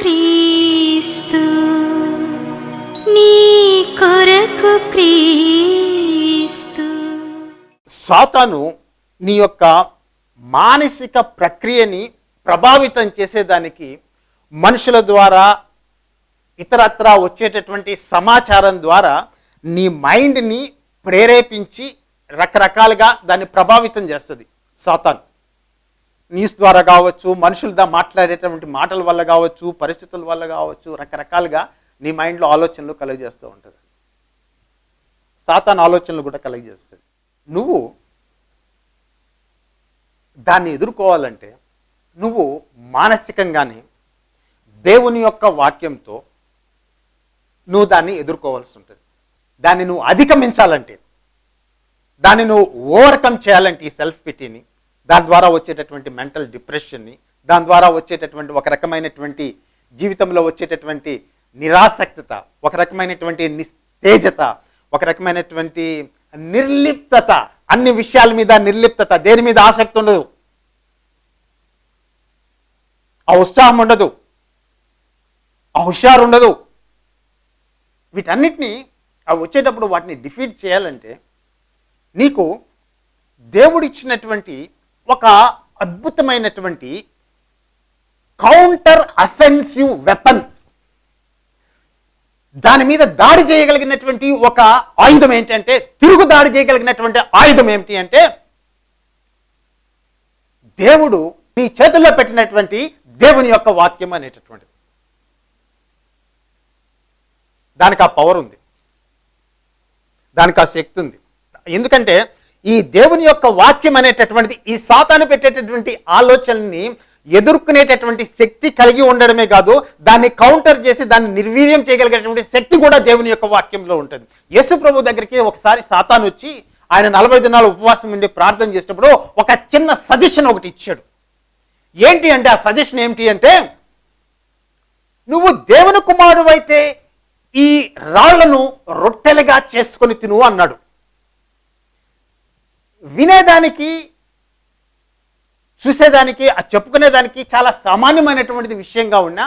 క్రీస్తు నీ కొరకు క్రీస్తు. సాతాను నీ యొక్క మానసిక ప్రక్రియని ప్రభావితం చేసేదానికి మనుషుల ద్వారా ఇతరత్రా వచ్చేటటువంటి సమాచారం ద్వారా నీ మైండ్ని ప్రేరేపించి రకరకాలుగా దాన్ని ప్రభావితం చేస్తుంది సాతాను. న్యూస్ ద్వారా కావచ్చు మనుషులతో మాట్లాడేటటువంటి మాటల వల్ల కావచ్చు పరిస్థితుల వల్ల కావచ్చు రకరకాలుగా నీ మైండ్లో ఆలోచనలు కలుగజేస్తూ ఉంటుంది. సాతాన్ ఆలోచనలు కూడా కలుగజేస్తుంది. నువ్వు దాన్ని ఎదుర్కోవాలంటే నువ్వు మానసికంగానే దేవుని యొక్క వాక్యంతో నువ్వు దాన్ని ఎదుర్కోవాల్సి ఉంటుంది. దాన్ని నువ్వు అధిగమించాలంటే దాన్ని నువ్వు ఓవర్కమ్ చేయాలంటే ఈ సెల్ఫ్ పిటీని దాని ద్వారా వచ్చేటటువంటి మెంటల్ డిప్రెషన్ని దాని ద్వారా వచ్చేటటువంటి ఒక రకమైనటువంటి జీవితంలో వచ్చేటటువంటి నిరాసక్తత ఒక రకమైనటువంటి నిస్తేజత ఒక రకమైనటువంటి నిర్లిప్తత అన్ని విషయాల మీద నిర్లిప్తత దేని మీద ఆసక్తి ఉండదు. ఆ ఉత్సాహం ఉండదు. ఆ హుషారు ఉండదు. వీటన్నిటిని అవి వచ్చేటప్పుడు వాటిని డిఫీట్ చేయాలంటే నీకు దేవుడిచ్చినటువంటి ఒక అద్భుతమైనటువంటి కౌంటర్ అఫెన్సివ్ వెపన్ దాని మీద దాడి చేయగలిగినటువంటి ఒక ఆయుధం ఏంటంటే తిరుగు దాడి చేయగలిగినటువంటి ఆయుధం ఏమిటి అంటే దేవుడు నీ చేతుల్లో పెట్టినటువంటి దేవుని యొక్క వాక్యం అనేటటువంటిది. దానికి ఆ పవర్ ఉంది. దానికి ఆ శక్తి ఉంది. ఎందుకంటే ఈ దేవుని యొక్క వాక్యం అనేటటువంటిది ఈ సాతాను పెట్టేటటువంటి ఆలోచనని ఎదుర్కొనేటటువంటి శక్తి కలిగి ఉండడమే కాదు దాన్ని కౌంటర్ చేసి దాన్ని నిర్వీర్యం చేయగలిగేటువంటి శక్తి కూడా దేవుని యొక్క వాక్యంలో ఉంటుంది. యేసు ప్రభు దగ్గరికి ఒకసారి సాతాను వచ్చి ఆయన నలభై దినాలు ఉపవాసం ఉండి ప్రార్థన చేసినప్పుడు ఒక చిన్న సజెషన్ ఒకటి ఇచ్చాడు. ఏంటి అంటే ఆ సజెషన్ ఏమిటి అంటే నువ్వు దేవుని కుమారుడు అయితే ఈ రాళ్ళను రొట్టెలుగా చేసుకొని తిను అన్నాడు. వినేదానికి చూసేదానికి ఆ చెప్పుకునేదానికి చాలా సామాన్యమైనటువంటిది విషయంగా ఉన్న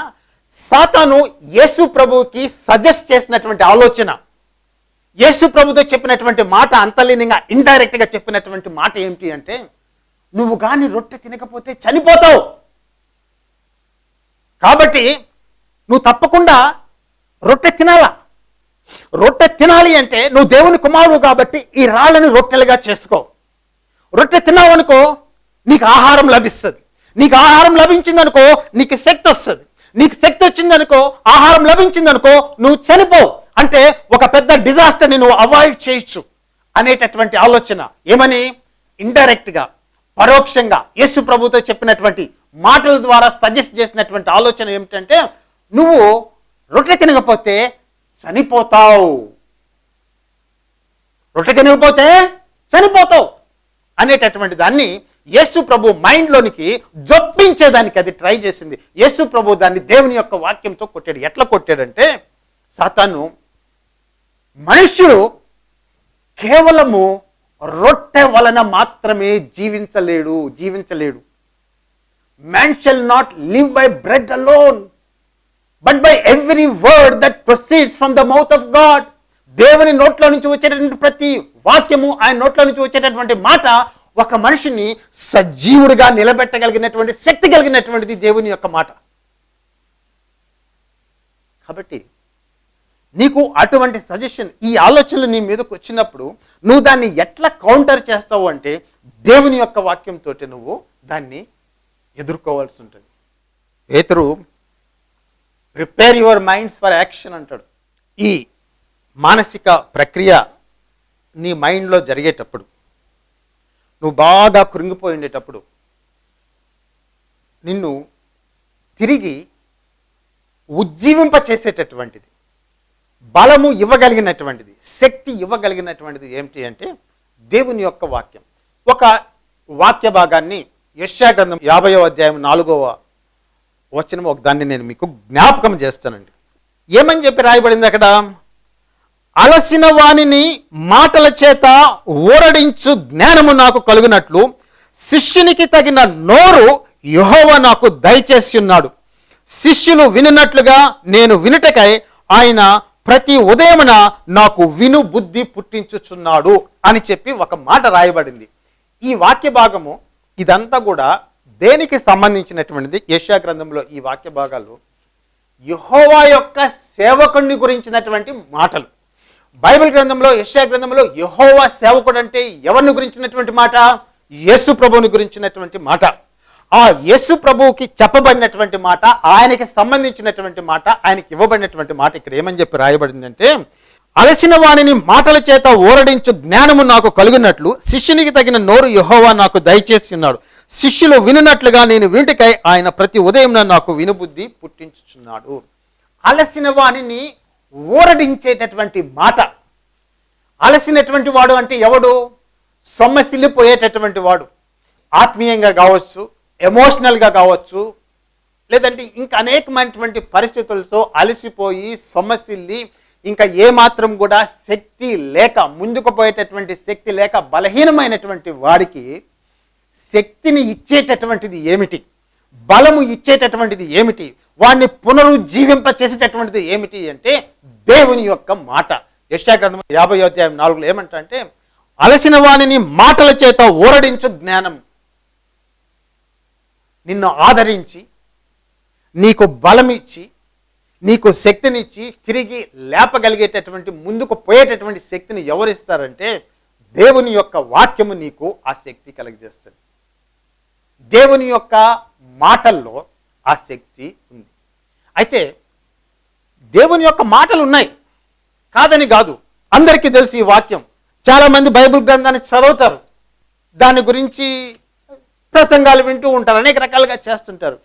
సాతాను యేసు ప్రభువుకి సజెస్ట్ చేసినటువంటి ఆలోచన యేసు ప్రభుతో చెప్పినటువంటి మాట అంతలీనంగా ఇండైరెక్ట్గా చెప్పినటువంటి మాట ఏమిటి అంటే నువ్వు కానీ రొట్టె తినకపోతే చనిపోతావు. కాబట్టి నువ్వు తప్పకుండా రొట్టె తినాలా? రొట్టె తినాలి అంటే నువ్వు దేవుని కుమారుడు కాబట్టి ఈ రాళ్ళని రొట్టెలుగా చేసుకో. రొట్టె తిన్నావు అనుకో నీకు ఆహారం లభిస్తుంది. నీకు ఆహారం లభించిందనుకో నీకు శక్తి వస్తుంది. నీకు శక్తి వచ్చిందనుకో ఆహారం లభించిందనుకో నువ్వు చనిపోవు. అంటే ఒక పెద్ద డిజాస్టర్ని నువ్వు అవాయిడ్ చేయొచ్చు అనేటటువంటి ఆలోచన. ఏమని? ఇండైరెక్ట్గా పరోక్షంగా యేసు ప్రభుతో చెప్పినటువంటి మాటల ద్వారా సజెస్ట్ చేసినటువంటి ఆలోచన ఏమిటంటే నువ్వు రొట్టె తినకపోతే చనిపోతావు. రొట్టె తినకపోతే చనిపోతావు. అనేటటువంటి దాన్ని యేసు ప్రభు మైండ్లోనికి జొప్పించేదానికి అది ట్రై చేసింది. యేసు ప్రభు దాన్ని దేవుని యొక్క వాక్యంతో కొట్టాడు. ఎట్లా కొట్టాడంటే సాతాను మనుష్యుడు కేవలము రొట్టె వలన మాత్రమే జీవించలేడు జీవించలేడు. Man shall not live by bread alone but by every word that proceeds from the mouth of God దేవుని నోట్లో నుంచి వచ్చేటటువంటి ప్రతి వాక్యము ఆయన నోట్లో నుంచి వచ్చేటటువంటి మాట ఒక మనిషిని సజీవుడిగా నిలబెట్టగలిగినటువంటి శక్తి కలిగినటువంటిది దేవుని యొక్క మాట. కాబట్టి నీకు అటువంటి సజెషన్ ఈ ఆలోచనలు నీ మీదకు వచ్చినప్పుడు నువ్వు దాన్ని ఎట్లా కౌంటర్ చేస్తావు అంటే దేవుని యొక్క వాక్యంతో నువ్వు దాన్ని ఎదుర్కోవాల్సి ఉంటుంది. పేతురు prepare your minds for action అంటాడు. ఈ మానసిక ప్రక్రియ నీ మైండ్లో జరిగేటప్పుడు నువ్వు బాగా కృంగిపోయి ఉండేటప్పుడు నిన్ను తిరిగి ఉజ్జీవింప చేసేటటువంటిది బలము ఇవ్వగలిగినటువంటిది శక్తి ఇవ్వగలిగినటువంటిది ఏమిటి అంటే దేవుని యొక్క వాక్యం. ఒక వాక్య భాగాన్ని యశ్యా గ్రంథం యాభైవ అధ్యాయం నాలుగవ వచనం ఒక దాన్ని నేను మీకు జ్ఞాపకం చేస్తానండి. ఏమని చెప్పి రాయబడింది అక్కడ? అలసిన వాణిని మాటల చేత ఊరడించు జ్ఞానము నాకు కలుగునట్లు శిష్యునికి తగిన నోరు యెహోవా నాకు దయచేసి ఉన్నాడు శిష్యులు వినున్నట్లుగా నేను వినుటకై ఆయన ప్రతి ఉదయమున నాకు విను బుద్ధి పుట్టించుచున్నాడు అని చెప్పి ఒక మాట రాయబడింది. ఈ వాక్య భాగము ఇదంతా కూడా దేనికి సంబంధించినటువంటిది? ఏషియా గ్రంథంలో ఈ వాక్య భాగాలు యహోవా యొక్క సేవకుణ్ణి గురించినటువంటి మాటలు. బైబిల్ గ్రంథంలో యెషయా గ్రంథంలో యహోవా సేవకుడు అంటే ఎవరిని గురించినటువంటి మాట? యేసు ప్రభువుని గురించినటువంటి మాట. ఆ యేసు ప్రభువుకి చెప్పబడినటువంటి మాట ఆయనకి సంబంధించినటువంటి మాట ఆయనకి ఇవ్వబడినటువంటి మాట ఇక్కడ ఏమని చెప్పి రాయబడిందంటే అలసిన వాణిని మాటల చేత ఓరడించు జ్ఞానము నాకు కలుగునట్లు శిష్యునికి తగిన నోరు యెహోవా నాకు దయచేసి ఉన్నాడు. శిష్యులు వినున్నట్లుగా నేను వింటికై ఆయన ప్రతి ఉదయం నాకు వినుబుద్ధి పుట్టించుచున్నాడు. అలసిన వాణిని ఊరడించేటటువంటి మాట. అలసినటువంటి వాడు అంటే ఎవడు? సొమ్మసిల్లిపోయేటటువంటి వాడు. ఆత్మీయంగా కావచ్చు ఎమోషనల్గా కావచ్చు లేదంటే ఇంకా అనేకమైనటువంటి పరిస్థితులతో అలసిపోయి సొమ్మసిల్లి ఇంకా ఏమాత్రం కూడా శక్తి లేక ముందుకు పోయేటటువంటి శక్తి లేక బలహీనమైనటువంటి వాడికి శక్తిని ఇచ్చేటటువంటిది ఏమిటి? బలము ఇచ్చేటటువంటిది ఏమిటి? వాడిని పునరుజ్జీవింప చేసేటటువంటిది ఏమిటి అంటే దేవుని యొక్క మాట. యశాగ్రంథం యాభై అధ్యాయం నాలుగులో ఏమంటా అంటే అలసిన వాణిని మాటల చేత ఊరడించు జ్ఞానం. నిన్ను ఆదరించి నీకు బలమిచ్చి నీకు శక్తినిచ్చి తిరిగి లేపగలిగేటటువంటి ముందుకు పోయేటటువంటి శక్తిని ఎవరిస్తారంటే దేవుని యొక్క వాక్యము నీకు ఆ శక్తి కలిగజేస్తుంది. దేవుని యొక్క మాటల్లో ఆ శక్తి ఉంది. అయితే దేవుని యొక్క మాటలు ఉన్నాయి. కాదని కాదు. అందరికీ తెలుసు ఈ వాక్యం. చాలా మంది బైబిల్ గ్రంథాన్ని చదువుతారు. దాని గురించి ప్రసంగాలు వింటూ ఉంటారు. అనేక రకాలుగా చేస్తుంటారు.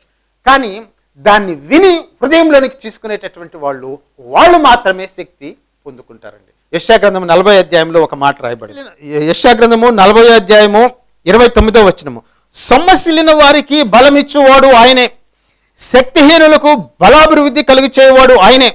కానీ దాన్ని విని హృదయంలోనికి తీసుకునేటటువంటి వాళ్ళు వాళ్ళు మాత్రమే శక్తి పొందుకుంటారండి. యశాగ్రంథం నలభై అధ్యాయంలో ఒక మాట రాయబడింది. యశాగ్రంథము నలభై అధ్యాయము ఇరవై తొమ్మిదో వచ్చినము సొమ్మసిల్లిన వారికి బలమిచ్చువాడు ఆయనే. శక్తిహీనులకు బలాభివృద్ధి కలుగు చేయవాడు ఆయనే.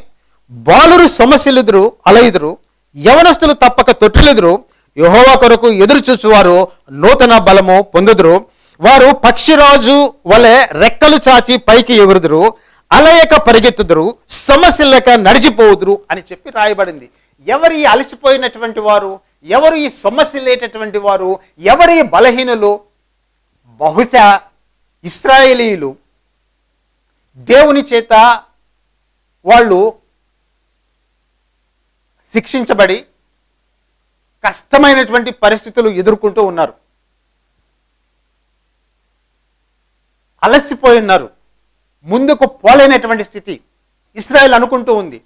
బాలురు సమస్యలుదురు అలయుదురు యవనస్తులు తప్పక తొట్టిలుదురు యహోవా కొరకు ఎదురు చూచువారు నూతన బలము పొందుదురు. వారు పక్షిరాజు వలె రెక్కలు చాచి పైకి ఎగురుదురు అలయక పరిగెత్తుదురు సమస్యలక నడిచిపోవుదురు అని చెప్పి రాయబడింది. ఎవరి అలసిపోయినటువంటి వారు ఎవరు ఈ సమస్య లేటటువంటి వారు ఎవరి బలహీనులు? బహుశా ఇస్రాయేలీలు. దేవుని చేత వాళ్ళు శిక్షించబడి కష్టమైనటువంటి పరిస్థితులు ఎదుర్కొంటూ ఉన్నారు. అలసిపోయి ఉన్నారు. ముందుకు పోలేనటువంటి స్థితి ఇస్రాయల్ అనుకుంటూ ఉంది.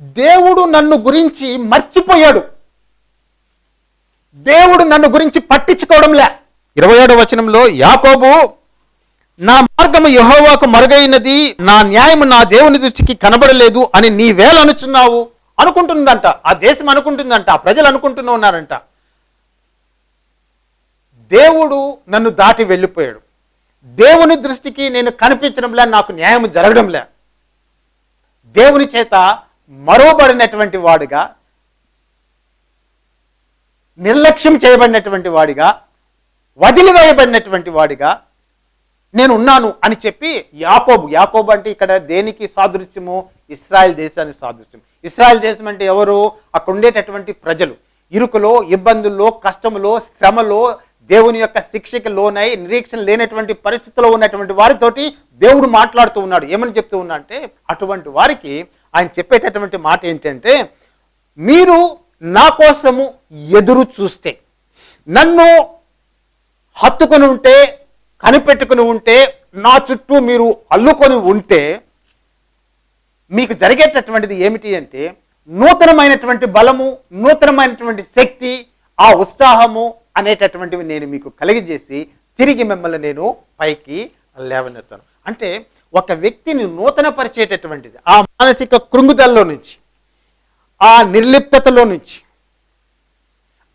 దేవుడు నన్ను గురించి మర్చిపోయాడు. దేవుడు నన్ను గురించి పట్టించుకోవడంలే. ఇరవై ఏడవ వచనంలో యాకోబు నా మార్గము యహోవాకు మరుగైనది నా న్యాయము నా దేవుని దృష్టికి కనబడలేదు అని నీ వేలు అనుచున్నావు అనుకుంటుందంట. ఆ దేశం అనుకుంటుందంట ఆ ప్రజలు అనుకుంటూనే ఉన్నారంట. దేవుడు నన్ను దాటి వెళ్ళిపోయాడు. దేవుని దృష్టికి నేను కనిపించడంలే నాకు న్యాయం జరగడంలే దేవుని చేత మరోబడినటువంటి వాడుగా నిర్లక్ష్యం చేయబడినటువంటి వాడిగా వదిలివేయబడినటువంటి వాడిగా నేను ఉన్నాను అని చెప్పి యాకోబు యాకోబు అంటే ఇక్కడ దేనికి సాదృశ్యము? ఇస్రాయల్ దేశానికి సాదృశ్యం. ఇస్రాయల్ దేశం అంటే ఎవరు? అక్కడ ఉండేటటువంటి ప్రజలు. ఇరుకులో ఇబ్బందుల్లో కష్టములో శ్రమలో దేవుని యొక్క శిక్షకి లోనై నిరీక్షణ లేనటువంటి పరిస్థితిలో ఉన్నటువంటి వారితోటి దేవుడు మాట్లాడుతూ ఉన్నాడు. ఏమని చెప్తూ ఉన్నా అంటే అటువంటి వారికి ఆయన చెప్పేటటువంటి మాట ఏంటంటే మీరు నా కోసము ఎదురు చూస్తే నన్ను హత్తుకొని ఉంటే కనిపెట్టుకుని ఉంటే నా చుట్టూ మీరు అల్లుకొని ఉంటే మీకు జరిగేటటువంటిది ఏమిటి అంటే నూతనమైనటువంటి బలము నూతనమైనటువంటి శక్తి ఆ ఉత్సాహము అనేటటువంటివి నేను మీకు కలిగజేసి తిరిగి మిమ్మల్ని నేను పైకి లేవనెత్తాను. అంటే ఒక వ్యక్తిని నూతనపరిచేటటువంటిది ఆ మానసిక కృంగుదల్లో నుంచి ఆ నిర్లిప్తలో నుంచి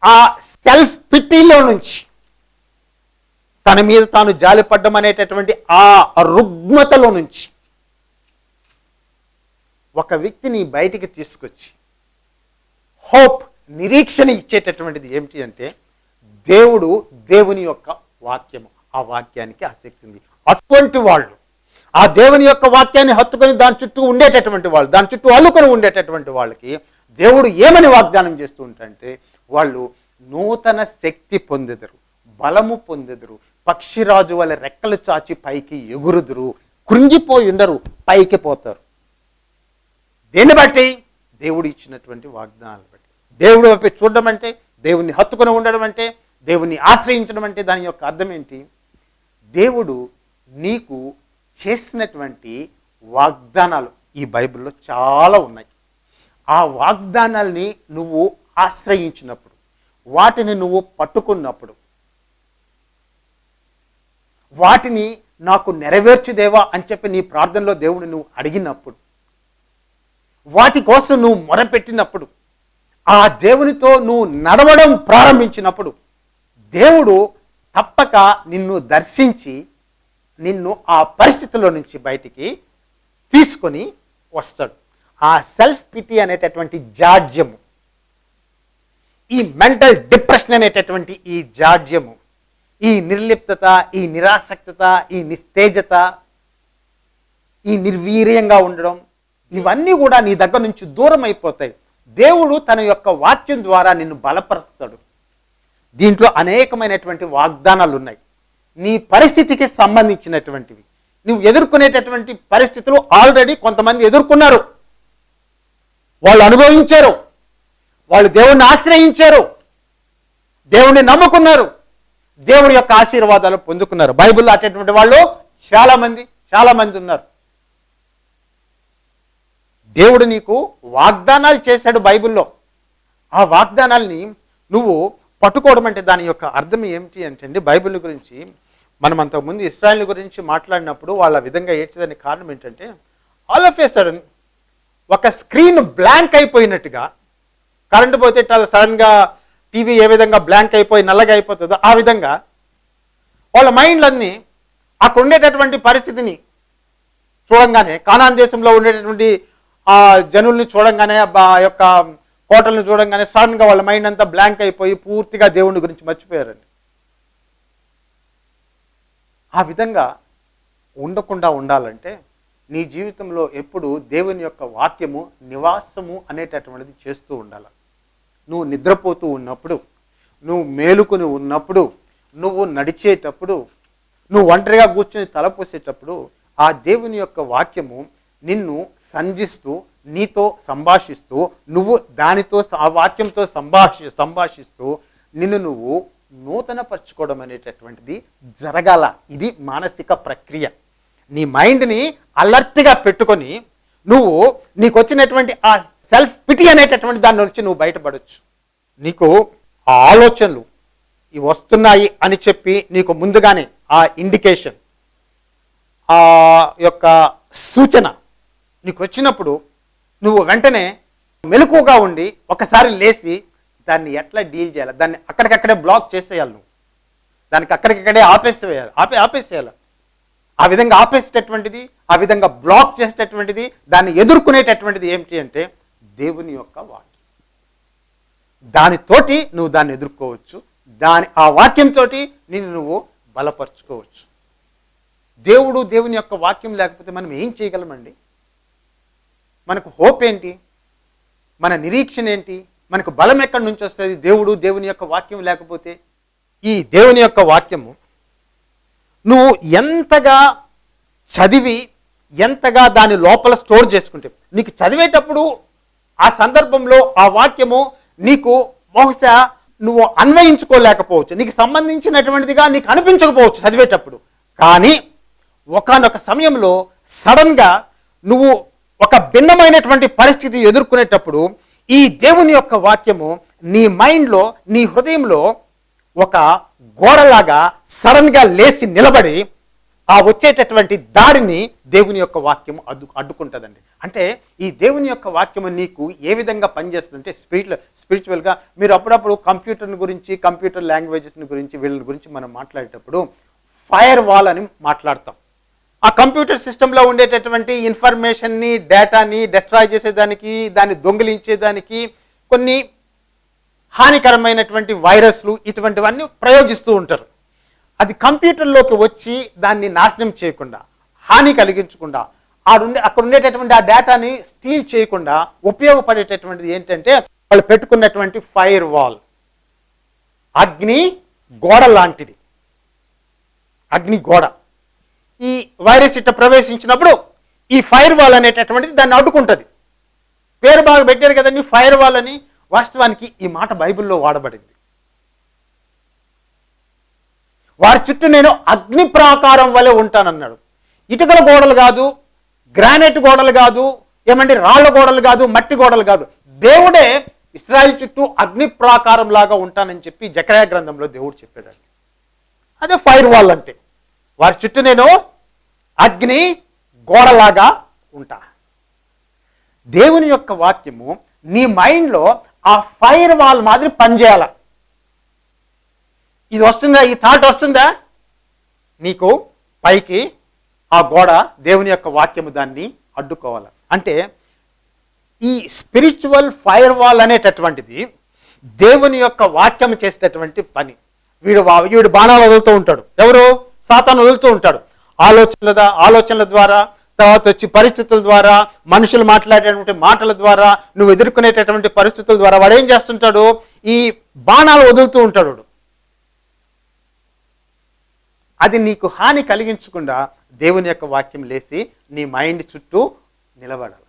ఆ సెల్ఫ్ పిట్టిలో నుంచి తన మీద తాను జాలిపడ్డం అనేటటువంటి ఆ రుగ్మతలో నుంచి ఒక వ్యక్తిని బయటికి తీసుకొచ్చి హోప్ నిరీక్షణ ఇచ్చేటటువంటిది ఏమిటి అంటే దేవుడు దేవుని యొక్క వాక్యము. ఆ వాక్యానికి ఆసక్తి ఉంది. అటువంటి వాళ్ళు ఆ దేవుని యొక్క వాక్యాన్ని హత్తుకొని దాని చుట్టూ ఉండేటటువంటి వాళ్ళు దాని చుట్టూ అల్లుకొని ఉండేటటువంటి వాళ్ళకి దేవుడు ఏమని వాగ్దానం చేస్తూ ఉంటాడంటే వాళ్ళు నూతన శక్తి పొందెదరు బలము పొందెదరు పక్షిరాజు వల్ల రెక్కలు చాచి పైకి ఎగురుదురు కృంగిపోయి ఉండరు పైకి పోతారు. దేన్ని బట్టి? దేవుడు ఇచ్చినటువంటి వాగ్దానాలు బట్టి. దేవుడు వైపు చూడడం అంటే దేవుణ్ణి హత్తుకొని ఉండడం అంటే దేవుణ్ణి ఆశ్రయించడం అంటే దాని యొక్క అర్థం ఏంటి? దేవుడు నీకు చేసినటువంటి వాగ్దానాలు ఈ బైబిల్లో చాలా ఉన్నాయి. ఆ వాగ్దానాల్ని నువ్వు ఆశ్రయించినప్పుడు వాటిని నువ్వు పట్టుకున్నప్పుడు వాటిని నాకు నెరవేర్చుదేవా అని చెప్పి నీ ప్రార్థనలో దేవుడు నువ్వు అడిగినప్పుడు వాటి కోసం నువ్వు మొరపెట్టినప్పుడు ఆ దేవునితో నువ్వు నడవడం ప్రారంభించినప్పుడు దేవుడు తప్పక నిన్ను దర్శించి నిన్ను ఆ పరిస్థితుల్లో నుంచి బయటికి తీసుకొని వస్తాడు. ఆ సెల్ఫ్ పిటి అనేటటువంటి జాడ్యము ఈ మెంటల్ డిప్రెషన్ అనేటటువంటి ఈ జాడ్యము ఈ నిర్లిప్తత ఈ నిరాసక్తత ఈ నిస్తేజత ఈ నిర్వీర్యంగా ఉండడం ఇవన్నీ కూడా నీ దగ్గర నుంచి దూరం అయిపోతాయి దేవుడు తన యొక్క వాక్యం ద్వారా నిన్ను బలపరుస్తాడు. దీంట్లో అనేకమైనటువంటి వాగ్దానాలు ఉన్నాయి నీ పరిస్థితికి సంబంధించినటువంటివి. నువ్వు ఎదుర్కొనేటటువంటి పరిస్థితులు ఆల్రెడీ కొంతమంది ఎదుర్కొన్నారు. వాళ్ళు అనుభవించారు. వాళ్ళు దేవుణ్ణి ఆశ్రయించారు. దేవుణ్ణి నమ్ముకున్నారు. దేవుడి యొక్క ఆశీర్వాదాలు పొందుకున్నారు. బైబిల్లో అట్టేటువంటి వాళ్ళు చాలామంది చాలామంది ఉన్నారు. దేవుడు నీకు వాగ్దానాలు చేశాడు బైబిల్లో. ఆ వాగ్దానాల్ని నువ్వు పట్టుకోవడం అంటే దాని యొక్క అర్థం ఏమిటి అంటే అండి బైబిల్ గురించి మనం అంతకుముందు ఇస్రాయల్ గురించి మాట్లాడినప్పుడు వాళ్ళ విధంగా ఏడ్చేదని కారణం ఏంటంటే ఆల్ ఆఫ్ ఏ సడన్ ఒక స్క్రీన్ బ్లాంక్ అయిపోయినట్టుగా కరెంటు పోతే సడన్గా టీవీ ఏ విధంగా బ్లాంక్ అయిపోయి నల్లగా అయిపోతుందో ఆ విధంగా వాళ్ళ మైండ్లన్నీ అక్కడ ఉండేటటువంటి పరిస్థితిని చూడంగానే కానాన్ దేశంలో ఉండేటటువంటి ఆ జనుల్ని చూడంగానే ఆ యొక్క కోటలను చూడంగానే సడన్గా వాళ్ళ మైండ్ అంతా బ్లాంక్ అయిపోయి పూర్తిగా దేవుని గురించి మర్చిపోయారండి. ఆ విధంగా ఉండకుండా ఉండాలంటే నీ జీవితంలో ఎప్పుడు దేవుని యొక్క వాక్యము నివాసము అనేటటువంటిది చేస్తూ ఉండాలి. నువ్వు నిద్రపోతూ ఉన్నప్పుడు నువ్వు మేలుకుని ఉన్నప్పుడు నువ్వు నడిచేటప్పుడు నువ్వు ఒంటరిగా కూర్చొని తలపోసేటప్పుడు ఆ దేవుని యొక్క వాక్యము నిన్ను సంధిస్తూ నీతో సంభాషిస్తూ నువ్వు దానితో ఆ వాక్యంతో సంభాషి సంభాషిస్తూ నిన్ను నువ్వు నూతనపరచుకోవడం అనేటటువంటిది జరగాల. ఇది మానసిక ప్రక్రియ. నీ మైండ్ని అలర్ట్గా పెట్టుకొని నువ్వు నీకు వచ్చినటువంటి ఆ సెల్ఫ్ పిటి అనేటటువంటి దాని నుంచి నువ్వు బయటపడవచ్చు నీకు ఆ ఆలోచనలు ఇవి వస్తున్నాయి అని చెప్పి నీకు ముందుగానే ఆ ఇండికేషన్ ఆ యొక్క సూచన నీకు వచ్చినప్పుడు నువ్వు వెంటనే మెలకుగా ఉండి ఒకసారి లేచి దాన్ని ఎట్లా డీల్ చేయాలి? దాన్ని అక్కడికక్కడే బ్లాక్ చేసేయాలి నువ్వు. దానికి అక్కడికక్కడే ఆపేసేయాలి ఆపే ఆపేసేయాలి. ఆ విధంగా ఆపేసేటటువంటిది ఆ విధంగా బ్లాక్ చేసేటటువంటిది దాన్ని ఎదుర్కొనేటటువంటిది ఏమిటి అంటే దేవుని యొక్క వాక్యం. దానితోటి నువ్వు దాన్ని ఎదుర్కోవచ్చు. దాని ఆ వాక్యంతో నిన్ను నువ్వు బలపరుచుకోవచ్చు. దేవుడు దేవుని యొక్క వాక్యం లేకపోతే మనం ఏం చేయగలమండి? మనకు హోప్ ఏంటి? మన నిరీక్షణ ఏంటి? మనకు బలం ఎక్కడి నుంచి వస్తుంది? దేవుడు దేవుని యొక్క వాక్యం లేకపోతే ఈ దేవుని యొక్క వాక్యము నువ్వు ఎంతగా చదివి ఎంతగా దాని లోపల స్టోర్ చేసుకుంటే నీకు చదివేటప్పుడు ఆ సందర్భంలో ఆ వాక్యము నీకు బహుశా నువ్వు అన్వయించుకోలేకపోవచ్చు. నీకు సంబంధించినటువంటిదిగా నీకు అనిపించకపోవచ్చు చదివేటప్పుడు. కానీ ఒకానొక సమయంలో సడన్గా నువ్వు ఒక భిన్నమైనటువంటి పరిస్థితి ఎదుర్కొనేటప్పుడు ఈ దేవుని యొక్క వాక్యము నీ మైండ్లో నీ హృదయంలో ఒక గోడలాగా సడన్గా లేచి నిలబడి ఆ వచ్చేటటువంటి దారిని దేవుని యొక్క వాక్యం అడ్డు అడ్డుకుంటుందండి. అంటే ఈ దేవుని యొక్క వాక్యము నీకు ఏ విధంగా పనిచేస్తుందంటే స్పిరిట్ స్పిరిచువల్గా మీరు అప్పుడప్పుడు కంప్యూటర్ని గురించి కంప్యూటర్ లాంగ్వేజెస్ని గురించి వీళ్ళ గురించి మనం మాట్లాడేటప్పుడు ఫైర్ వాల్ అని మాట్లాడతాం. ఆ కంప్యూటర్ సిస్టంలో ఉండేటటువంటి ఇన్ఫర్మేషన్ని డేటాని డెస్ట్రాయ్ చేసేదానికి దాన్ని దొంగిలించేదానికి కొన్ని హానికరమైనటువంటి వైరస్లు ఇటువంటివన్నీ ప్రయోగిస్తూ ఉంటారు. అది కంప్యూటర్లోకి వచ్చి దాన్ని నాశనం చేయకుండా హాని కలిగించకుండా ఆడుండే అక్కడ ఉండేటటువంటి ఆ డేటాని స్టీల్ చేయకుండా ఉపయోగపడేటటువంటిది ఏంటంటే వాళ్ళు పెట్టుకున్నటువంటి ఫైర్ వాల్. అగ్ని గోడ లాంటిది. అగ్ని గోడ. ఈ వైరస్ ఇట్ట ప్రవేశించినప్పుడు ఈ ఫైర్ వాల్ అనేటటువంటిది దాన్ని అడ్డుకుంటుంది. పేరు బాగా పెట్టారు కదండి ఫైర్ వాల్ అని. వాస్తవానికి ఈ మాట బైబిల్లో వాడబడింది. వారి చుట్టూ నేను అగ్ని ప్రాకారం వలె ఉంటానన్నాడు. ఇటుకల గోడలు కాదు గ్రానైట్ గోడలు కాదు ఏమంటే రాళ్ళ గోడలు కాదు మట్టి గోడలు కాదు. దేవుడే ఇస్రాయిల్ చుట్టూ అగ్ని ప్రాకారం లాగా ఉంటానని చెప్పి జకరాయ గ్రంథంలో దేవుడు చెప్పాడండి. అదే ఫైర్ వాల్ అంటే. వారి చుట్టూ నేను అగ్ని గోడలాగా ఉంటా. దేవుని యొక్క వాక్యము నీ మైండ్లో ఆ ఫైర్ వాల్ మాదిరి పనిచేయాల. ఇది వస్తుందా? ఈ థాట్ వస్తుందా? నీకు పైకి ఆ గోడ దేవుని యొక్క వాక్యము దాన్ని అడ్డుకోవాలి. అంటే ఈ స్పిరిచువల్ ఫైర్ వాల్ అనేటటువంటిది దేవుని యొక్క వాక్యం చేసేటటువంటి పని. వీడు వీడు బాణాలు వదులుతూ ఉంటాడు. ఎవరు? సాతాను వదులుతూ ఉంటాడు. ఆలోచనల ఆలోచనల ద్వారా తర్వాత వచ్చి పరిస్థితుల ద్వారా మనుషులు మాట్లాడేటువంటి మాటల ద్వారా నువ్వు ఎదుర్కొనేటటువంటి పరిస్థితుల ద్వారా వాడు ఏం చేస్తుంటాడు? ఈ బాణాలు వదులుతూ ఉంటాడు వాడు. అది నీకు హాని కలిగించకుండా దేవుని యొక్క వాక్యం లేచి నీ మైండ్ చుట్టూ నిలబడాలి.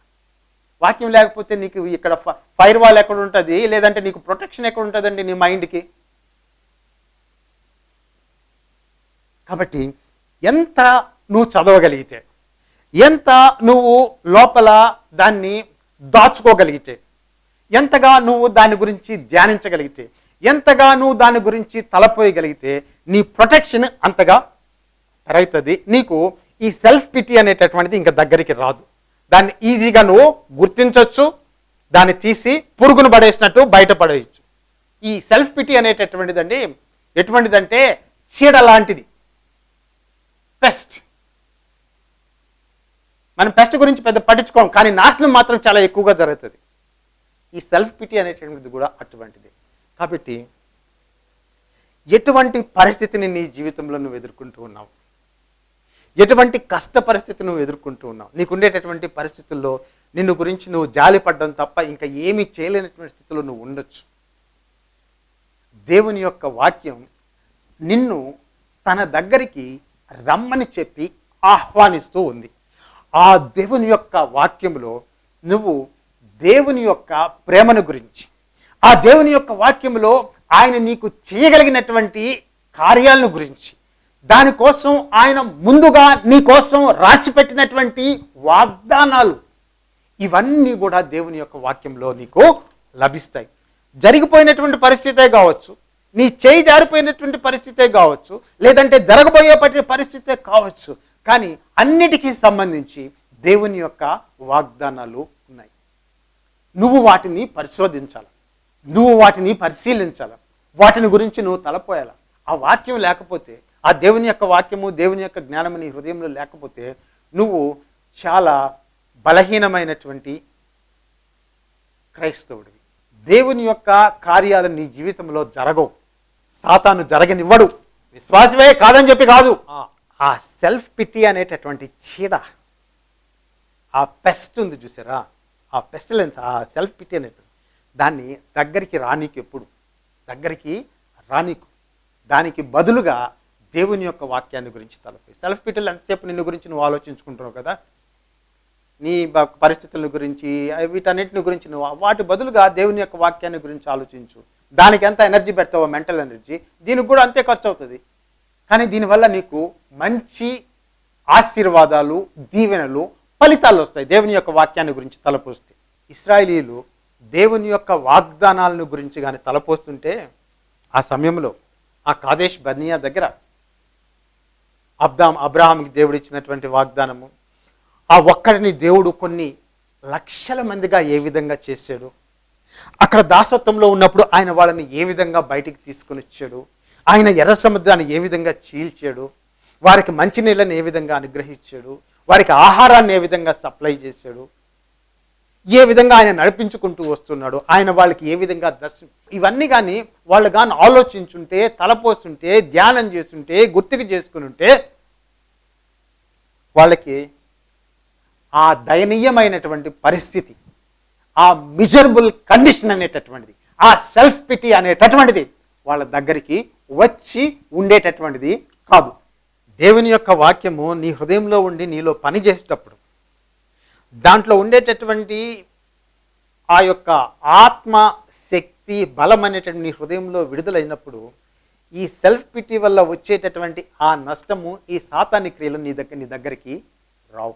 వాక్యం లేకపోతే నీకు ఇక్కడ ఫైర్ వాల్ ఎక్కడ ఉంటుంది? లేదంటే నీకు ప్రొటెక్షన్ ఎక్కడ ఉంటుందండి నీ మైండ్కి? కాబట్టి ఎంత నువ్వు చదవగలిగితే ఎంత నువ్వు లోపల దాన్ని దాచుకోగలిగితే ఎంతగా నువ్వు దాని గురించి ధ్యానించగలిగితే ఎంతగా నువ్వు దాని గురించి తలపోయగలిగితే నీ ప్రొటెక్షన్ అంతగా పెరుగుతుంది నీకు ఈ సెల్ఫ్ పిటి అనేటటువంటిది ఇంకా దగ్గరికి రాదు. దాన్ని ఈజీగా నువ్వు గుర్తించవచ్చు దాన్ని తీసి పురుగును పడేసినట్టు బయటపడేయచ్చు. ఈ సెల్ఫ్ పిటి అనేటటువంటిదండి ఎటువంటిదంటే చీడ లాంటిది. పెస్ట్ మనం పెస్ట్ గురించి పెద్ద పట్టించుకోం కానీ నాశనం మాత్రం చాలా ఎక్కువగా జరుగుతుంది. ఈ సెల్ఫ్ పిటి అనేటటువంటిది కూడా అటువంటిది. కాబట్టి ఎటువంటి పరిస్థితిని నీ జీవితంలో నువ్వు ఎదుర్కొంటూ ఉన్నావు? ఎటువంటి కష్ట పరిస్థితి నువ్వు ఎదుర్కొంటూ ఉన్నావు? నీకు ఉండేటటువంటి పరిస్థితుల్లో నిన్ను గురించి నువ్వు జాలిపడ్డం తప్ప ఇంకా ఏమీ చేయలేనటువంటి స్థితిలో నువ్వు ఉండొచ్చు. దేవుని యొక్క వాక్యం నిన్ను తన దగ్గరికి రమ్మని చెప్పి ఆహ్వానిస్తూ ఉంది. ఆ దేవుని యొక్క వాక్యంలో నువ్వు దేవుని యొక్క ప్రేమను గురించి ఆ దేవుని యొక్క వాక్యంలో ఆయన నీకు చేయగలిగినటువంటి కార్యాలను గురించి దానికోసం ఆయన ముందుగా నీ కోసం రాసిపెట్టినటువంటి వాగ్దానాలు ఇవన్నీ కూడా దేవుని యొక్క వాక్యంలో నీకు లభిస్తాయి. జరిగిపోయినటువంటి పరిస్థితే కావచ్చు నీ చేయి జారిపోయినటువంటి పరిస్థితే కావచ్చు లేదంటే జరగబోయే పటి- పరిస్థితే కావచ్చు కానీ అన్నిటికీ సంబంధించి దేవుని యొక్క వాగ్దానాలు ఉన్నాయి. నువ్వు వాటిని పరిశోధించాలి. నువ్వు వాటిని పరిశీలించాలి. వాటిని గురించి నువ్వు తలపోయాలి. ఆ వాక్యం లేకపోతే ఆ దేవుని యొక్క వాక్యము దేవుని యొక్క జ్ఞానము నీ హృదయంలో లేకపోతే నువ్వు చాలా బలహీనమైనటువంటి క్రైస్తవుడివి. దేవుని యొక్క కార్యాలు నీ జీవితంలో జరగవు. సాతాను జరగనివ్వడు. విశ్వాసమే కాదని చెప్పి కాదు. ఆ- సెల్ఫ్ పిటి అనేటటువంటి చీడ ఆ పెస్ట్ ఉంది చూసారా? ఆ పెస్టిలెన్స్ ఆ సెల్ఫ్ పిటి అనేటువంటి దాన్ని దగ్గరికి రానీకు ఎప్పుడు? దగ్గరికి రానీకు. దానికి బదులుగా దేవుని యొక్క వాక్యాన్ని గురించి తలపై సెల్ఫ్ పిటిల్ ఎంతసేపు నిన్ను గురించి నువ్వు ఆలోచించుకుంటున్నావు కదా? నీ పరిస్థితుల గురించి వీటన్నిటిని గురించి నువ్వు వాటి బదులుగా దేవుని యొక్క వాక్యాన్ని గురించి ఆలోచించు. దానికి ఎంత ఎనర్జీ పెడతావో మెంటల్ ఎనర్జీ దీనికి కూడా అంతే ఖర్చు అవుతుంది కానీ దీనివల్ల నీకు మంచి ఆశీర్వాదాలు దీవెనలు ఫలితాలు వస్తాయి దేవుని యొక్క వాక్యాన్ని గురించి తలపోస్తే. ఇస్రాయిలీలు దేవుని యొక్క వాగ్దానాలను గురించి కానీ తలపోస్తుంటే ఆ సమయంలో ఆ కాదేశ్ బర్నియా దగ్గర అబ్దాం అబ్రాహాంకి దేవుడు ఇచ్చినటువంటి వాగ్దానము. ఆ ఒక్కడిని దేవుడు కొన్ని లక్షల మందిగా ఏ విధంగా చేశాడు? అక్కడ దాసత్వంలో ఉన్నప్పుడు ఆయన వాళ్ళని ఏ విధంగా బయటికి తీసుకొని వచ్చాడు ఆయన ఎర్ర సముద్రాన్ని ఏ విధంగా చీల్చాడు? వారికి మంచినీళ్ళని ఏ విధంగా అనుగ్రహించాడు? వారికి ఆహారాన్ని ఏ విధంగా సప్లై చేశాడు? ఏ విధంగా ఆయన నడిపించుకుంటూ వస్తున్నాడు? ఆయన వాళ్ళకి ఏ విధంగా దర్శనం? ఇవన్నీ కానీ వాళ్ళు కానీ ఆలోచించుంటే తలపోస్తుంటే ధ్యానం చేస్తుంటే గుర్తుకు చేసుకుని ఉంటే వాళ్ళకి ఆ దయనీయమైనటువంటి పరిస్థితి ఆ మిజరబుల్ కండిషన్ అనేటటువంటిది ఆ సెల్ఫ్ పిటి అనేటటువంటిది వాళ్ళ దగ్గరికి వచ్చి ఉండేటటువంటిది కాదు. దేవుని యొక్క వాక్యము నీ హృదయంలో ఉండి నీలో పని చేసేటప్పుడు దాంట్లో ఉండేటటువంటి ఆ యొక్క ఆత్మ శక్తి బలం అనేటువంటి నీ హృదయంలో విడుదలైనప్పుడు ఈ సెల్ఫ్ పిటి వల్ల వచ్చేటటువంటి ఆ నష్టము ఈ సాతాని క్రియలు నీ దగ్గర నీ దగ్గరికి రావు.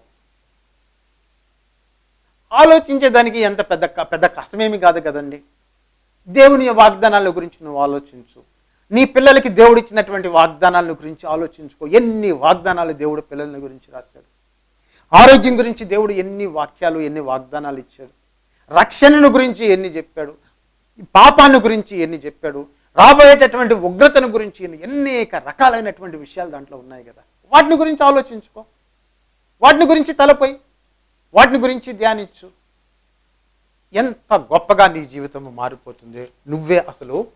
ఆలోచించేదానికి ఎంత పెద్ద పెద్ద కష్టమేమి కాదు కదండి. దేవుని వాగ్దానాల గురించి నువ్వు ఆలోచించు. నీ పిల్లలకి దేవుడు ఇచ్చినటువంటి వాగ్దానాల గురించి ఆలోచించుకో. ఎన్ని వాగ్దానాలు దేవుడు పిల్లల గురించి రాశాడు. ఆరోగ్యం గురించి దేవుడు ఎన్ని వాక్యాలు ఎన్ని వాగ్దానాలు ఇచ్చాడు. రక్షణను గురించి ఎన్ని చెప్పాడు. పాపాన్ని గురించి ఎన్ని చెప్పాడు. రాబోయేటటువంటి ఉగ్రతను గురించి అనేక రకాలైనటువంటి విషయాలు దాంట్లో ఉన్నాయి కదా. వాటిని గురించి ఆలోచించుకో. వాటిని గురించి తలపోయి. వాటిని గురించి ధ్యానించు. ఎంత గొప్పగా నీ జీవితం మారిపోతుంది. నువ్వే అసలు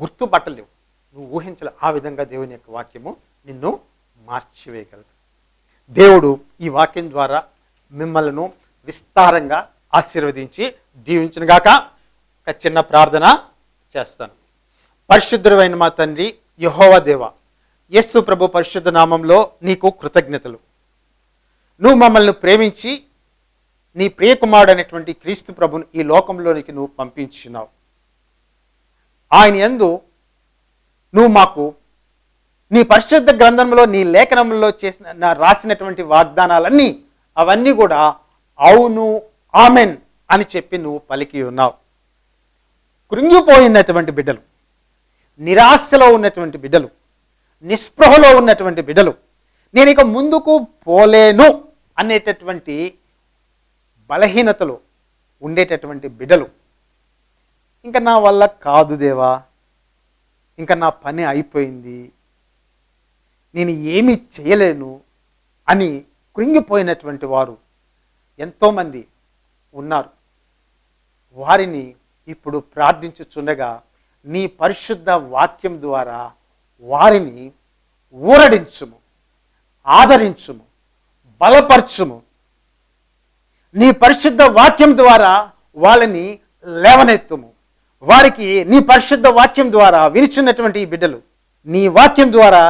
గుర్తుపట్టలేవు. నువ్వు ఊహించలేవు ఆ విధంగా దేవుని యొక్క వాక్యము నిన్ను మార్చివేయగలదు. దేవుడు ఈ వాక్యం ద్వారా మిమ్మల్ని విస్తారంగా ఆశీర్వదించి దీవించునుగాక. ఒక చిన్న ప్రార్థన. చేస్తాను. పరిశుద్ధుడైన మా తండ్రి యహోవ దేవ యస్సు ప్రభు పరిశుద్ధ నామంలో నీకు కృతజ్ఞతలు. నువ్వు మమ్మల్ని ప్రేమించి నీ ప్రియకుమారుడు అనేటువంటి క్రీస్తు ప్రభుని ఈ లోకంలోనికి నువ్వు పంపించున్నావు ఆయన యందు నువ్వు మాకు నీ పరిశుద్ధ గ్రంథంలో నీ లేఖనంలో చేసిన నా రాసినటువంటి వాగ్దానాలన్నీ అవన్నీ కూడా అవును ఆమెన్ అని చెప్పి నువ్వు పలికి ఉన్నావు. కృంగిపోయినటువంటి బిడ్డలు నిరాశలో ఉన్నటువంటి బిడ్డలు నిస్పృహలో ఉన్నటువంటి బిడ్డలు నేను ఇక ముందుకు పోలేను అనేటటువంటి బలహీనతలు ఉండేటటువంటి బిడ్డలు. ఇంకా నా వల్ల కాదు దేవా ఇంకా నా పని అయిపోయింది నేను ఏమీ చేయలేను అని కృంగిపోయినటువంటి వారు ఎంతోమంది ఉన్నారు. వారిని ఇప్పుడు ప్రార్థించుచుండగా నీ పరిశుద్ధ వాక్యం ద్వారా వారిని ఊరడించుము ఆదరించుము బలపరచుము. నీ పరిశుద్ధ వాక్యం ద్వారా వాళ్ళని లేవనెత్తుము. వారికి నీ పరిశుద్ధ వాక్యం ద్వారా వినిచున్నటువంటి ఈ బిడ్డలు నీ వాక్యం ద్వారా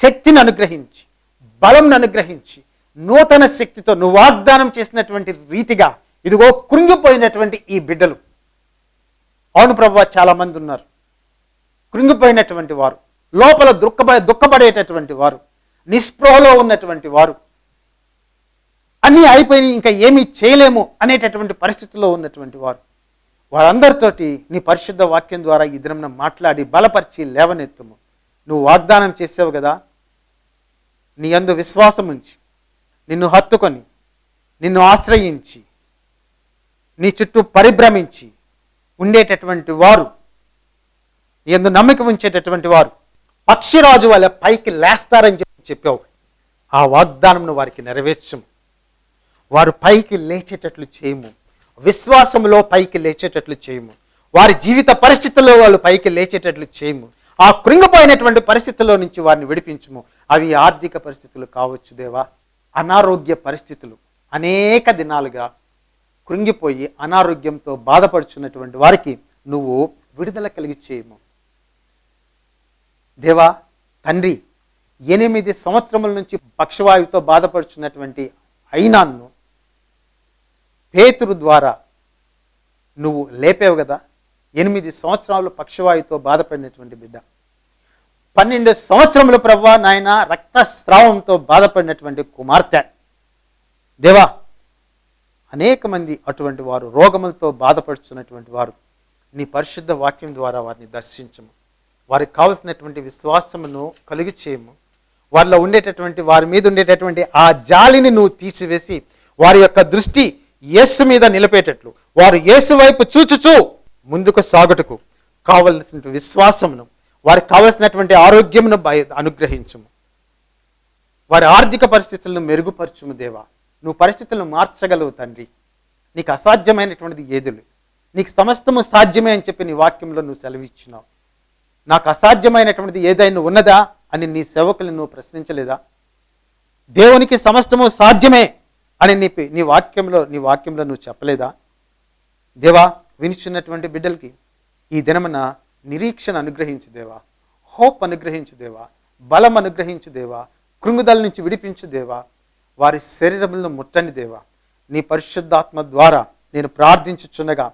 శక్తిని అనుగ్రహించి బలంను అనుగ్రహించి నూతన శక్తితో నువ్వు వాగ్దానం చేసినటువంటి రీతిగా ఇదిగో కృంగిపోయినటువంటి ఈ బిడ్డలు. అవును ప్రభు చాలా మంది ఉన్నారు. కృంగిపోయినటువంటి వారు లోపల దుఃఖపడే దుఃఖపడేటటువంటి వారు నిస్పృహలో ఉన్నటువంటి వారు అన్నీ అయిపోయి ఇంకా ఏమీ చేయలేము అనేటటువంటి పరిస్థితుల్లో ఉన్నటువంటి వారు. వారందరితోటి నీ పరిశుద్ధ వాక్యం ద్వారా ఈ దినం మాట్లాడి బలపరిచి లేవనెత్తుము. నువ్వు వాగ్దానం చేసావు కదా? నీ అందు విశ్వాసం ఉంచి నిన్ను హత్తుకొని నిన్ను ఆశ్రయించి నీ చుట్టూ పరిభ్రమించి ఉండేటటువంటి వారు ఎందు నమ్మిక ఉంచేటటువంటి వారు పక్షిరాజు వాళ్ళ పైకి లేస్తారని చెప్పి చెప్పావు. ఆ వాగ్దానంను వారికి నెరవేర్చము. వారు పైకి లేచేటట్లు చేయము. విశ్వాసంలో పైకి లేచేటట్లు చేయము. వారి జీవిత పరిస్థితుల్లో వాళ్ళు పైకి లేచేటట్లు చేయము. ఆ కృంగిపోయినటువంటి పరిస్థితుల్లో నుంచి వారిని విడిపించుము. అవి ఆర్థిక పరిస్థితులు కావచ్చు దేవా అనారోగ్య పరిస్థితులు అనేక దినాలుగా కృంగిపోయి అనారోగ్యంతో బాధపడుచున్నటువంటి వారికి నువ్వు విడుదల కలిగి చేయము. దేవా తండ్రి ఎనిమిది సంవత్సరముల నుంచి పక్షవాయువుతో బాధపడుచున్నటువంటి అయినాన్ను పేతురు ద్వారా నువ్వు లేపావు కదా? ఎనిమిది సంవత్సరాలు పక్షవాయుతో బాధపడినటువంటి బిడ్డ. పన్నెండు సంవత్సరముల ప్రవ్వా నాయన రక్తస్రావంతో బాధపడినటువంటి కుమార్తె. దేవా అనేక మంది అటువంటి వారు రోగములతో బాధపడుచున్నటువంటి వారు నీ పరిశుద్ధ వాక్యం ద్వారా వారిని దర్శించము. వారికి కావలసినటువంటి విశ్వాసమును కలిగి చేయము. వారిలో ఉండేటటువంటి వారి మీద ఉండేటటువంటి ఆ జాలిని నువ్వు తీసివేసి వారి యొక్క దృష్టి యేసు మీద నిలిపేటట్లు. వారు యేసు వైపు చూచుచూ ముందుకు సాగుటకు కావలసిన విశ్వాసమును వారికి కావలసినటువంటి ఆరోగ్యమును అనుగ్రహించము అనుగ్రహించుము. వారి ఆర్థిక పరిస్థితులను మెరుగుపరచుము దేవా. నువ్వు పరిస్థితులను మార్చగలవు తండ్రి. నీకు అసాధ్యమైనటువంటిది ఏది లేదు. నీకు సమస్తము సాధ్యమే అని చెప్పి నీ వాక్యంలో నువ్వు సెలవిచ్చినావు. నాకు అసాధ్యమైనటువంటిది ఏదైనా ఉన్నదా అని నీ సేవకులను నువ్వు ప్రశ్నించలేదా? దేవునికి సమస్తము సాధ్యమే అని నీ నీ వాక్యంలో నీ వాక్యంలో నువ్వు చెప్పలేదా? దేవా వినిచున్నటువంటి బిడ్డలకి ఈ దినమున నిరీక్షణ అనుగ్రహించు దేవా. హోప్ అనుగ్రహించు దేవా. బలం అనుగ్రహించు దేవా. కృంగుదల నుంచి విడిపించు దేవా. వారి శరీరములను ముట్టండి దేవా. నీ పరిశుద్ధాత్మ ద్వారా నేను ప్రార్థించుచుండగా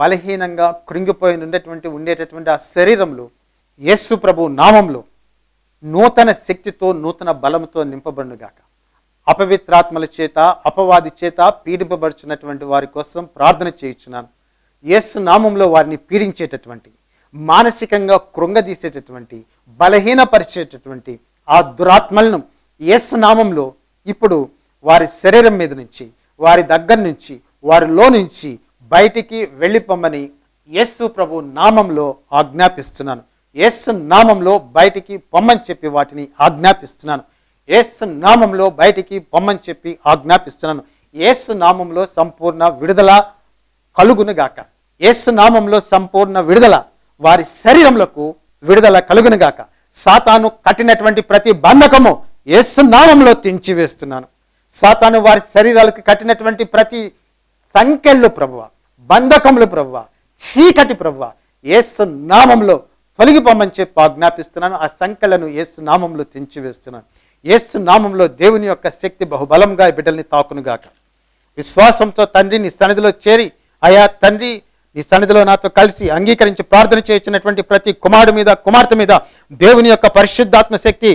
బలహీనంగా కృంగిపోయి ఉండేటువంటి ఉండేటటువంటి ఆ శరీరంలో యేసు ప్రభు నామంలో నూతన శక్తితో నూతన బలముతో నింపబడునుగాక. అపవిత్రాత్మల చేత అపవాది చేత పీడింపబడుచున్నటువంటి వారి కోసం ప్రార్థన చేయించున్నాను. యేసు నామంలో వారిని పీడించేటటువంటి మానసికంగా కృంగదీసేటటువంటి బలహీనపరిచేటటువంటి ఆ దురాత్మలను యేసు నామంలో ఇప్పుడు వారి శరీరం మీద నుంచి వారి దగ్గర నుంచి వారిలో నుంచి బయటికి వెళ్ళిపోమ్మని యేసు ప్రభు నామంలో ఆజ్ఞాపిస్తున్నాను. యేసు నామంలో బయటికి పొమ్మని చెప్పి వాటిని ఆజ్ఞాపిస్తున్నాను. యేసు నామంలో బయటికి పొమ్మని చెప్పి ఆజ్ఞాపిస్తున్నాను. యేసు నామంలో సంపూర్ణ విడుదల కలుగునుగాక యేసు నామంలో సంపూర్ణ విడుదల వారి శరీరములకు విడుదల కలుగునుగాక సాతాను కట్టినటువంటి ప్రతి బంధకము యేసు నామంలో తెంచివేస్తున్నాను సాతాను వారి శరీరాలకు కట్టినటువంటి ప్రతి సంఖ్యలు ప్రభువ బంధకములు ప్రభువ చీకటి ప్రభువ యేసు నామంలో తొలగిపోమని చెప్పి ఆజ్ఞాపిస్తున్నాను. ఆ సంఖ్యలను యేసు నామంలో తెంచివేస్తున్నాను యేసు నామంలో దేవుని యొక్క శక్తి బహుబలంగా బిడ్డల్ని తాకునుగాక. విశ్వాసంతో తండ్రి నీ సన్నిధిలో చేరి అయా తండ్రి నీ సన్నిధిలో నాతో కలిసి అంగీకరించి ప్రార్థన చేయించినటువంటి ప్రతి కుమారుడు మీద కుమార్తె మీద దేవుని యొక్క పరిశుద్ధాత్మ శక్తి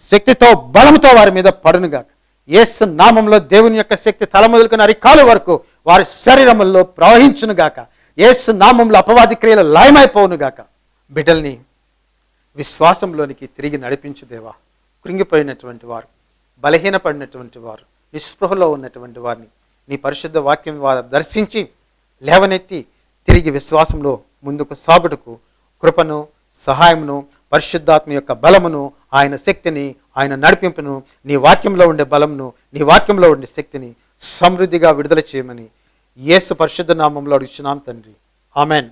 శక్తితో బలంతో వారి మీద పడునుగాక. ఏసు నామంలో దేవుని యొక్క శక్తి తల మొదలుకున్న అరికాలు వరకు వారి శరీరముల్లో ప్రవహించునుగాక. ఏసు నామంలో అపవాది క్రియలు లయమైపోవునుగాక. బిడ్డల్ని విశ్వాసంలోనికి తిరిగి నడిపించు దేవా. కృంగిపోయినటువంటి వారు బలహీనపడినటువంటి వారు నిస్పృహలో ఉన్నటువంటి వారిని నీ పరిశుద్ధ వాక్యం వారు దర్శించి లేవనెత్తి తిరిగి విశ్వాసంలో ముందుకు సాగుటకు కృపను సహాయమును పరిశుద్ధాత్మ యొక్క బలమును ఆయన శక్తిని ఆయన నడిపింపును నీ వాక్యంలో ఉండే బలంను నీ వాక్యంలో ఉండే శక్తిని సమృద్ధిగా విడుదల చేయమని యేసు పరిశుద్ధ నామంలో అడుగుచున్నాం తండ్రి. ఆమెన్.